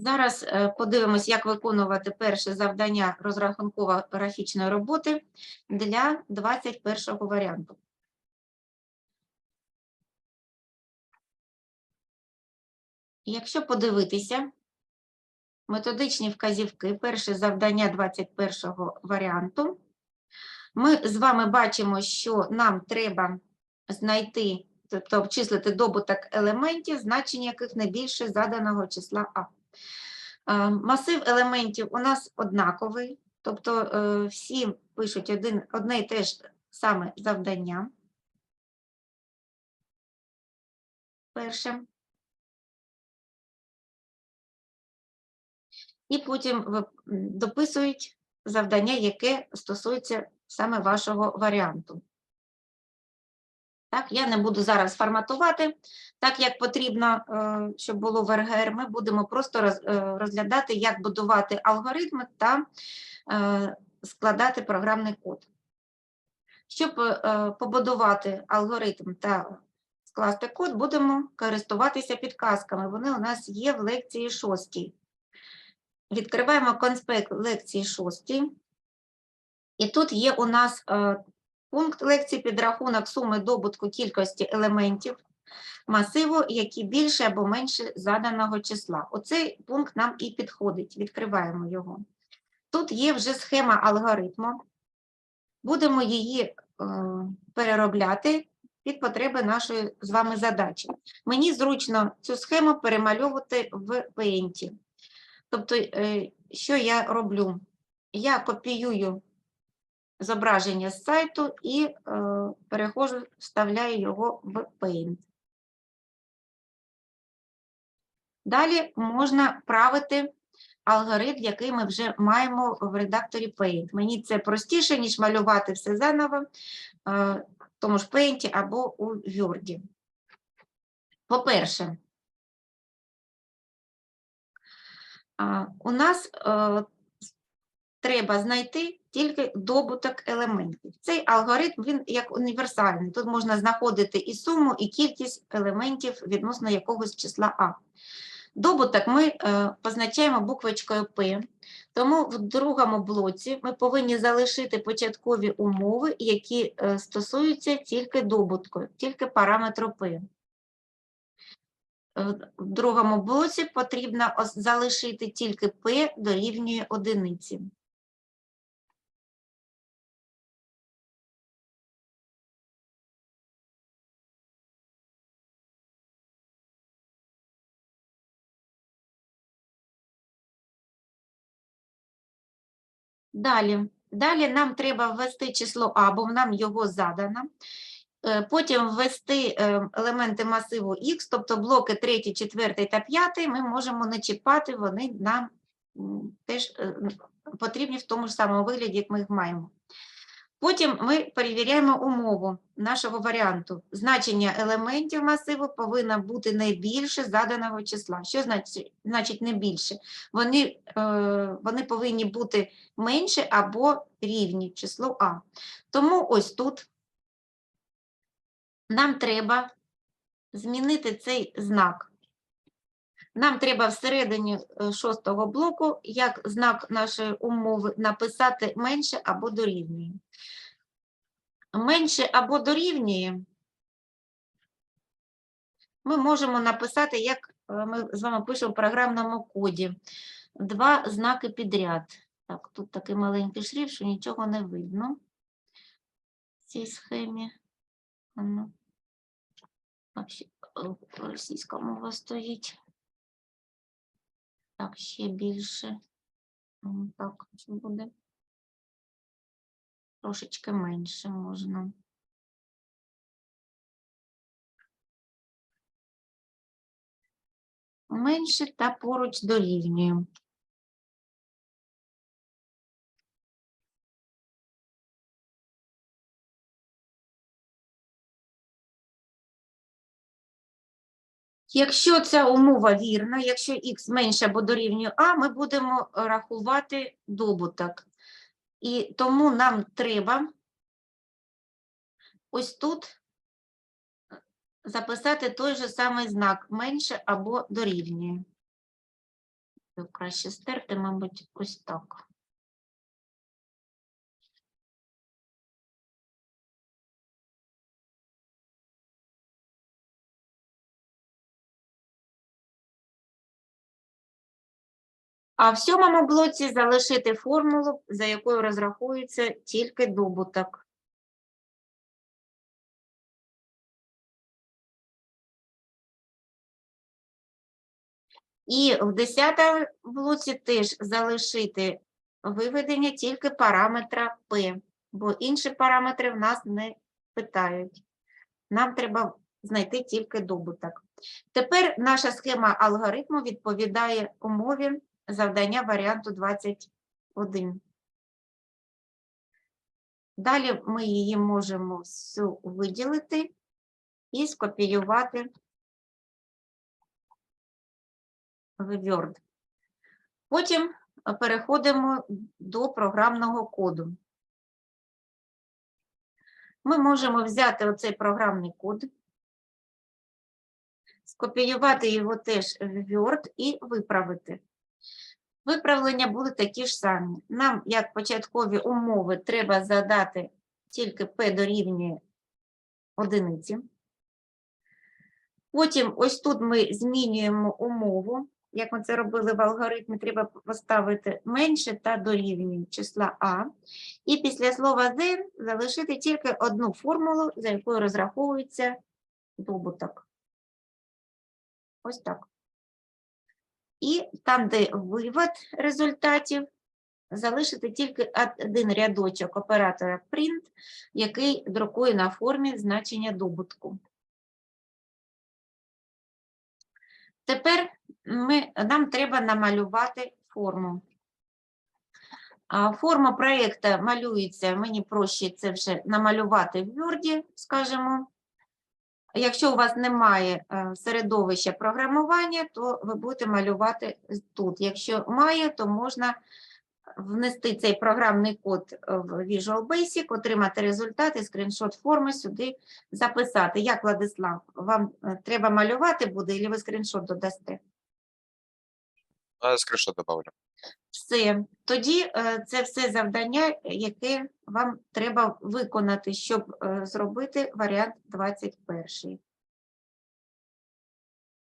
Зараз е, подивимось, як виконувати перше завдання розрахунково-графічної роботи для 21 го варіанту. Якщо подивитися методичні вказівки, перше завдання 21 варіанту, ми з вами бачимо, що нам треба знайти, тобто обчислити добуток елементів, значення яких не більше заданого числа А. Е, Масив елементів у нас однаковий, тобто е, всі пишуть один, одне і те ж саме завдання. Перше. І потім дописують завдання, яке стосується саме вашого варіанту. Так, я не буду зараз форматувати, так як потрібно, е, щоб було в РГР, ми будемо просто е, розглядати, як будувати алгоритми та е, складати програмний код. Щоб побудувати алгоритм та скласти код, будемо користуватися підказками. Вони у нас є в лекції 6. Відкриваємо конспект лекції 6. І тут є у нас пункт лекції підрахунок суми добутку кількості елементів масиву, які більше або менше заданого числа. Оцей пункт нам і підходить. Відкриваємо його. Тут є вже схема алгоритму. Будемо її е, переробляти під потреби нашої з вами задачі. Мені зручно цю схему перемальовувати в Paint. Тобто, е, що я роблю? Я копіюю зображення з сайту і е, переходжу, вставляю його в Paint. Далі можна правити алгоритм, який ми вже маємо в редакторі Paint. Мені це простіше, ніж малювати все заново е, в тому ж Paint або у Word. По-перше, у нас е, треба знайти тільки добуток елементів. Цей алгоритм він як універсальний. Тут можна знаходити і суму, і кількість елементів відносно якогось числа А. Добуток ми е, позначаємо буквочкою П, тому в другому блоці ми повинні залишити початкові умови, які е, стосуються тільки добутку, тільки параметру П. Е, В другому блоці потрібно залишити тільки P дорівнює одиниці. Далі. Далі нам треба ввести число А, бо нам його задано. Е, Потім ввести е, елементи масиву Х, тобто блоки 3, 4 та 5, ми можемо не чіпати, вони нам теж е, потрібні в тому ж самому вигляді, як ми їх маємо. Потім ми перевіряємо умову нашого варіанту. Значення елементів масиву повинно бути не більше заданого числа. Що значить, значить не більше? Вони, е, вони повинні бути менше або рівні числу А. Тому ось тут нам треба змінити цей знак. Нам треба всередині е, шостого блоку, як знак нашої умови, написати менше або дорівнює. Менше або дорівнює ми можемо написати, як е, ми з вами пишемо в програмному коді. Два знаки підряд. Так, тут такий маленький шрифт, що нічого не видно в цій схемі. Е, російська мова стоїть. Так, ще більше. Так, що буде? Трошечки менше можна. Менше та поруч дорівнює. Якщо ця умова вірна, якщо х менше або дорівнює а, ми будемо рахувати добуток. І тому нам треба ось тут записати той же самий знак менше або дорівнює. Краще стерти, мабуть, ось так. А в сьомому блоці залишити формулу, за якою розраховується тільки добуток. І в десятому блоці теж залишити виведення тільки параметра P, бо інші параметри в нас не питають. Нам треба знайти тільки добуток. Тепер наша схема алгоритму відповідає умові завдання варіанту 21. Далі ми її можемо всю виділити і скопіювати в Word. Потім переходимо до програмного коду. Ми можемо взяти оцей програмний код, скопіювати його теж в Word і виправити. Виправлення будуть такі ж самі. Нам, як початкові умови, треба задати тільки P дорівнює одиниці. Потім ось тут ми змінюємо умову. Як ми це робили в алгоритмі, треба поставити менше та дорівнює числа А. І після слова then залишити тільки одну формулу, за якою розраховується добуток. Ось так. І там, де вивод результатів, залишити тільки один рядочок оператора print, який друкує на формі значення добутку. Тепер ми, нам треба намалювати форму. Форма проєкту малюється, мені проще це вже намалювати в Word, скажімо. Якщо у вас немає е, середовища програмування, то ви будете малювати тут. Якщо має, то можна внести цей програмний код е, в Visual Basic, отримати результати, скріншот форми сюди записати. Як, Владислав, вам е, треба малювати буде, або ви скріншот додасте? Скріншот добавлю. Все. Тоді е, це все завдання, яке вам треба виконати, щоб е, зробити варіант 21.